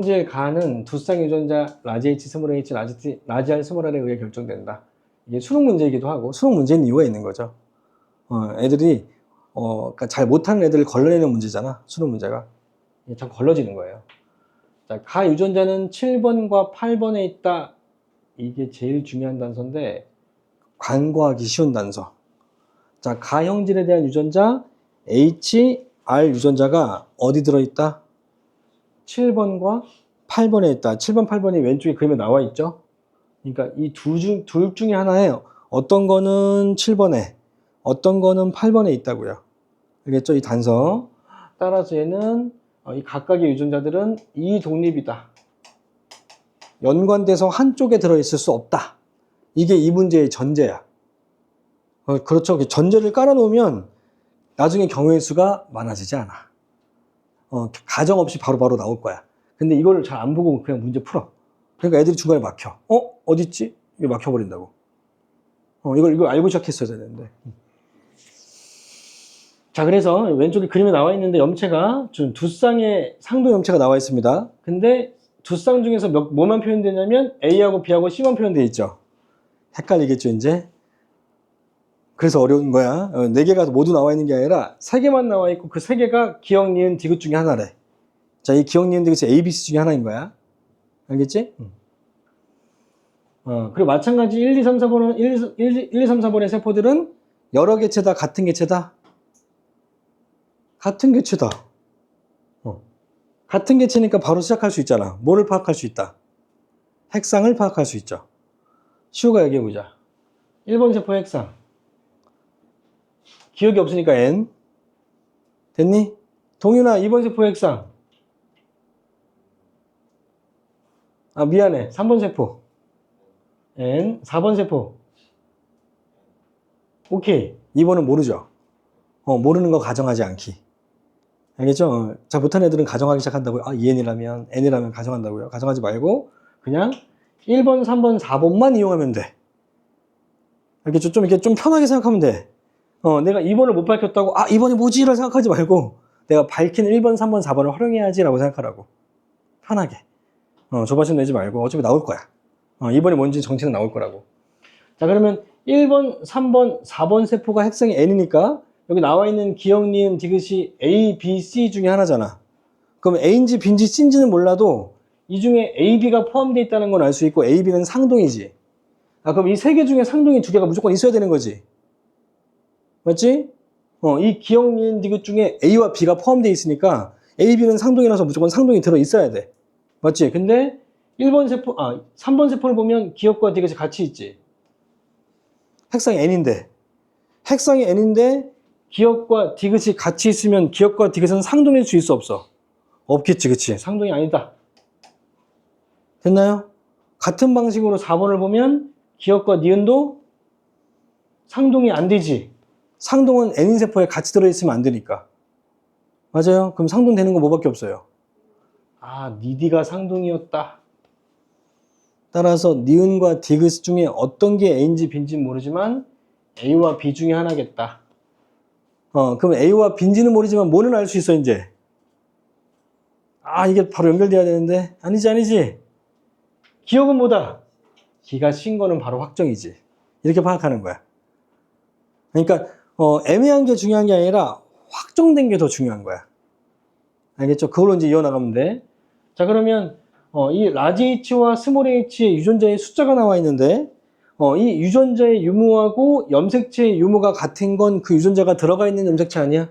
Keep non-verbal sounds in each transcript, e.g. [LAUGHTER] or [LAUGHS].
현재 가는 두쌍 유전자 라지 H, 스몰 H, 라지, T, 라지 R, 스몰 R에 의해 결정된다. 이게 수능 문제이기도 하고 수능 문제는 이유가 있는 거죠. 어, 애들이 어, 그러니까 잘 못하는 애들을 걸러내는 문제잖아. 수능 문제가. 참 걸러지는 거예요. 자, 가 유전자는 7번과 8번에 있다. 이게 제일 중요한 단서인데 간과하기 쉬운 단서. 자, 가 형질에 대한 유전자 H, R 유전자가 어디 들어있다? 7번과 8번에 있다. 7번, 8번이 왼쪽에 그림에 나와 있죠? 그러니까 이 두 중, 둘 중에 하나에 어떤 거는 7번에, 어떤 거는 8번에 있다고요. 알겠죠? 이 단서. 따라서 얘는 어, 이 각각의 유전자들은 이 독립이다. 연관돼서 한쪽에 들어있을 수 없다. 이게 이 문제의 전제야. 어, 그렇죠. 그 전제를 깔아놓으면 나중에 경우의 수가 많아지지 않아. 어, 가정 없이 바로 바로 나올 거야. 근데 이거를 잘안 보고 그냥 문제 풀어. 그러니까 애들이 중간에 막혀. 어? 어딨지? 이게 막혀버린다고. 어, 이걸, 이걸 알고 시작했어야 되는데. 자, 그래서 왼쪽에 그림에 나와 있는데 염체가 좀두 쌍의 상도 염체가 나와 있습니다. 근데 두 쌍 중에서 몇, 뭐만 표현되냐면 A하고 B하고 C만 표현되어 있죠. 헷갈리겠죠, 이제? 그래서 어려운 거야. 어, 네 개가 모두 나와 있는 게 아니라 세 개만 나와 있고 그 세 개가 기억, 니은, 디귿 중에 하나래. 자, 이 기억, 니은, 디귿이 A, B, C 중에 하나인 거야. 알겠지? 응. 어, 그리고 마찬가지 1, 2, 3, 4번은 1, 1, 1, 2, 3, 4번의 세포들은 여러 개체다, 같은 개체다? 같은 개체다. 어. 같은 개체니까 바로 시작할 수 있잖아. 뭐를 파악할 수 있다? 핵상을 파악할 수 있죠. 시우가 얘기해 보자. 1번 세포 핵상. 기억이 없으니까 N. 됐니? 동윤아, 2번 세포 핵상. 아, 미안해. 3번 세포. N. 4번 세포. 오케이. 2번은 모르죠. 어, 모르는 거 가정하지 않기. 알겠죠? 어, 잘 못하는 애들은 가정하기 시작한다고요. 아, 2N이라면, N이라면 가정한다고요. 가정하지 말고, 그냥 1번, 3번, 4번만 이용하면 돼. 알겠죠? 좀 이렇게 좀 편하게 생각하면 돼. 어, 내가 2번을 못 밝혔다고, 아, 2번이 뭐지 를 생각하지 말고, 내가 밝힌 1번, 3번, 4번을 활용해야지 라고 생각하라고. 편하게. 어, 조바심 내지 말고, 어차피 나올 거야. 어, 2번이 뭔지 정체는 나올 거라고. 자, 그러면 1번, 3번, 4번 세포가 핵성이 N이니까, 여기 나와 있는 기억, 니은, 디귿이 A, B, C 중에 하나잖아. 그럼 A인지 B인지 C인지는 몰라도, 이 중에 A, B가 포함되어 있다는 건 알 수 있고, A, B는 상동이지. 아, 그럼 이 세 개 중에 상동이 두 개가 무조건 있어야 되는 거지. 맞지? 어, 이 기억, 니은, 디귿 중에 A와 B가 포함되어 있으니까 A, B는 상동이라서 무조건 상동이 들어 있어야 돼. 맞지? 근데 1번 세포, 아, 3번 세포를 보면 기억과 디귿이 같이 있지. 핵상이 N인데. 핵상이 N인데 기억과 디귿이 같이 있으면 기억과 디귿은 상동일 수 있어 없어? 없겠지, 그치? 상동이 아니다. 됐나요? 같은 방식으로 4번을 보면 기억과 니은도 상동이 안 되지. 상동은 N인 세포에 같이 들어있으면 안 되니까. 맞아요? 그럼 상동 되는 거 뭐밖에 없어요? 아, 니디가 상동이었다. 따라서 니은과 디귿 중에 어떤 게 A인지 B인지 모르지만 A와 B 중에 하나겠다. 어, 그럼 A와 B인지는 모르지만 뭐는 알 수 있어, 이제? 아, 이게 바로 연결돼야 되는데. 아니지, 아니지. 기억은 뭐다? 기가 쉰 거는 바로 확정이지. 이렇게 파악하는 거야. 그러니까, 어, 애매한 게 중요한 게 아니라 확정된 게 더 중요한 거야. 알겠죠? 그걸로 이제 이어나가면 돼. 자, 그러면, 어, 이 라지 H와 스몰 H의 유전자의 숫자가 나와 있는데, 어, 이 유전자의 유무하고 염색체의 유무가 같은 건 그 유전자가 들어가 있는 염색체 아니야?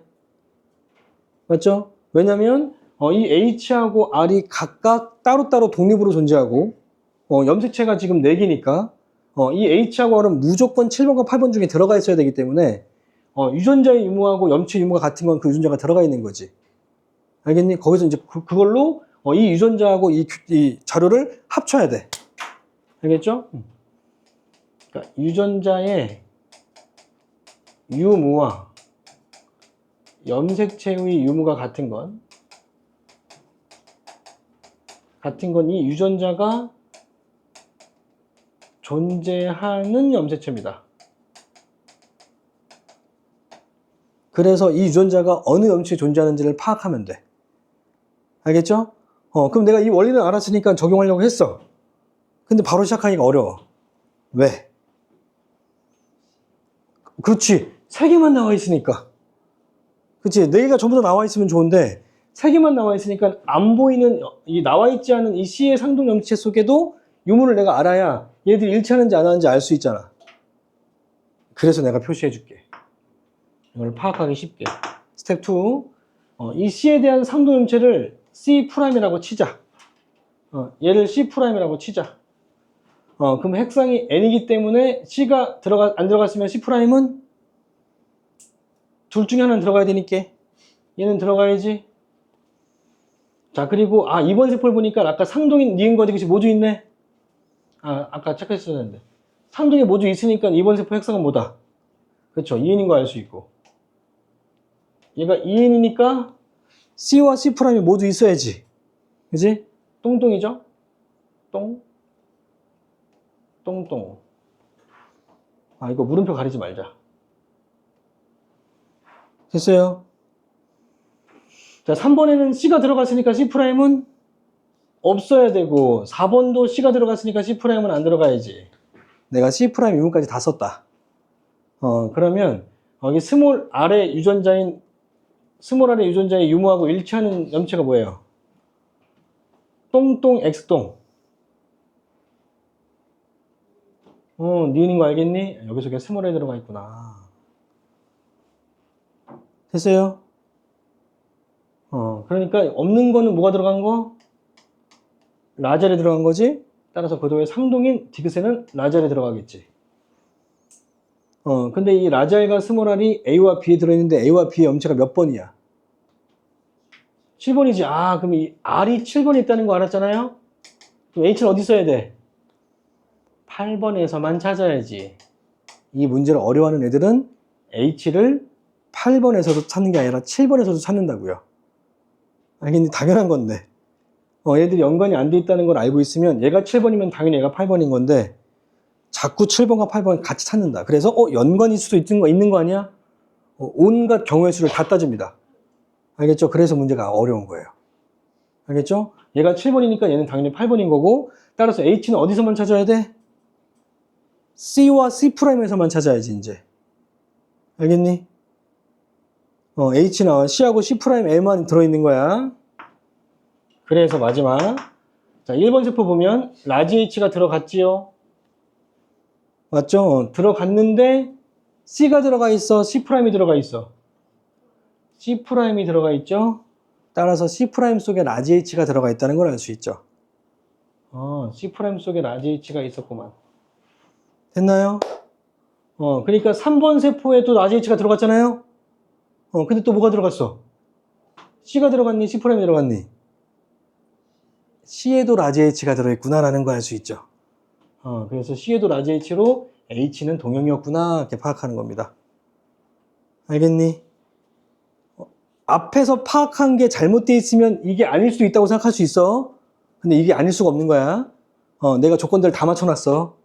맞죠? 왜냐면, 어, 이 H하고 R이 각각 따로따로 독립으로 존재하고, 어, 염색체가 지금 4개니까, 어, 이 H하고 R은 무조건 7번과 8번 중에 들어가 있어야 되기 때문에, 어, 유전자의 유무하고 염체 유무가 같은 건 그 유전자가 들어가 있는 거지. 알겠니? 거기서 이제 그, 그걸로 어, 이 유전자하고 이, 규- 이 자료를 합쳐야 돼. 알겠죠? 음. 그러니까 유전자의 유무와 염색체의 유무가 같은 건 같은 건 이 유전자가 존재하는 염색체입니다. 그래서 이 유전자가 어느 염체에 존재하는지를 파악하면 돼. 알겠죠? 어, 그럼 내가 이 원리는 알았으니까 적용하려고 했어. 근데 바로 시작하기가 어려워. 왜? 그렇지. 세 개만 나와 있으니까. 그치. 네 개가 전부 다 나와 있으면 좋은데, 세 개만 나와 있으니까 안 보이는, 이 나와 있지 않은 이 C의 상동 염체 속에도 유무를 내가 알아야 얘들이 일치하는지 안 하는지 알 수 있잖아. 그래서 내가 표시해 줄게. 이걸 파악하기 쉽게. 스텝 2. 어, 이 C에 대한 상동 염체를 C'이라고 치자. 어, 얘를 C'이라고 치자. 어, 그럼 핵상이 n이기 때문에 C가 들어가, 안 들어갔으면 C'은 둘 중에 하나는 들어가야 되니까 얘는 들어가야지. 자, 그리고, 아, 이번 세포를 보니까 아까 상동인 니은 거지, 그치? 모두 있네? 아, 아까 체크했어야 했는데. 상동에 모두 있으니까 이번 세포 핵상은 뭐다? 그렇죠. 2n인 거 알 수 있고. 얘가 2n이니까 C와 C'이 모두 있어야지. 그지? 똥똥이죠? 똥. 똥똥. 아, 이거 물음표 가리지 말자. 됐어요. 자, 3번에는 C가 들어갔으니까 C'은 없어야 되고, 4번도 C가 들어갔으니까 C'은 안 들어가야지. 내가 C' 유무까지 다 썼다. 어, 그러면, 여기 스몰 아래 유전자인, 스몰 아래 유전자의 유무하고 일치하는 염체가 뭐예요? 똥똥 X똥. 어, 니은인 거 알겠니? 여기서 그냥 스몰에 들어가 있구나. 됐어요? 어, 그러니까 없는 거는 뭐가 들어간 거? 라젤에 들어간 거지? 따라서 고도의 상동인 디귿에는 라젤에 들어가겠지. 어, 근데 이 라젤과 스몰알이 A와 B에 들어있는데 A와 B의 염체가 몇 번이야? 7번이지. 아, 그럼 이 R이 7번에 있다는 거 알았잖아요? 그럼 H는 어디 써야 돼? 8번에서만 찾아야지. 이 문제를 어려워하는 애들은 H를 8번에서도 찾는 게 아니라 7번에서도 찾는다고요. 알겠니? 당연한 건데. 어, 얘들이 연관이 안 돼 있다는 걸 알고 있으면 얘가 7번이면 당연히 얘가 8번인 건데 자꾸 7번과 8번 같이 찾는다. 그래서 어, 연관일 수도 있는 거, 있는 거 아니야? 어, 온갖 경우의 수를 다 따집니다. 알겠죠? 그래서 문제가 어려운 거예요. 알겠죠? 얘가 7번이니까 얘는 당연히 8번인 거고 따라서 H는 어디서만 찾아야 돼? C와 C'에서만 찾아야지 이제. 알겠니? 어, H나 C하고 C'M만 들어있는 거야. 그래서 마지막. 자, 1번 세포 보면 라지 H가 들어갔지요. 맞죠? 어, 들어갔는데 C가 들어가 있어, C'이 들어가 있어. C'이 들어가 있죠. 따라서 C' 속에 라지 H가 들어가 있다는 걸 알 수 있죠. 어, C' 속에 라지 H가 있었구만. 됐나요? 어, 그러니까 3번 세포에도 라지 H가 들어갔잖아요. 어, 근데 또 뭐가 들어갔어? C가 들어갔니? C' 들어갔니? C에도 라지 H가 들어있구나라는 걸 알 수 있죠. 어, 그래서 C에도 라지 H로 H는 동형이었구나 이렇게 파악하는 겁니다. 알겠니? 어, 앞에서 파악한 게 잘못되어 있으면 이게 아닐 수도 있다고 생각할 수 있어. 근데 이게 아닐 수가 없는 거야. 어, 내가 조건들 다 맞춰놨어.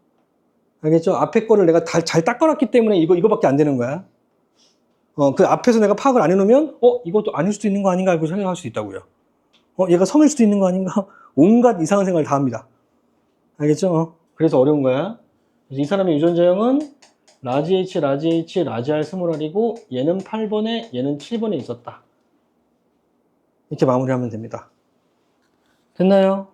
알겠죠? 앞에 거를 내가 다, 잘 닦아놨기 때문에 이거, 이거밖에 안 되는 거야. 어, 그 앞에서 내가 파악을 안 해놓으면, 어, 이것도 아닐 수도 있는 거 아닌가 알고 생각할 수 있다고요. 어, 얘가 성일 수도 있는 거 아닌가? [LAUGHS] 온갖 이상한 생각을 다 합니다. 알겠죠? 어, 그래서 어려운 거야. 그래서 이 사람의 유전자형은 라지 H, 라지 H, 라지 R 스몰 R이고 얘는 8번에 얘는 7번에 있었다. 이렇게 마무리하면 됩니다. 됐나요?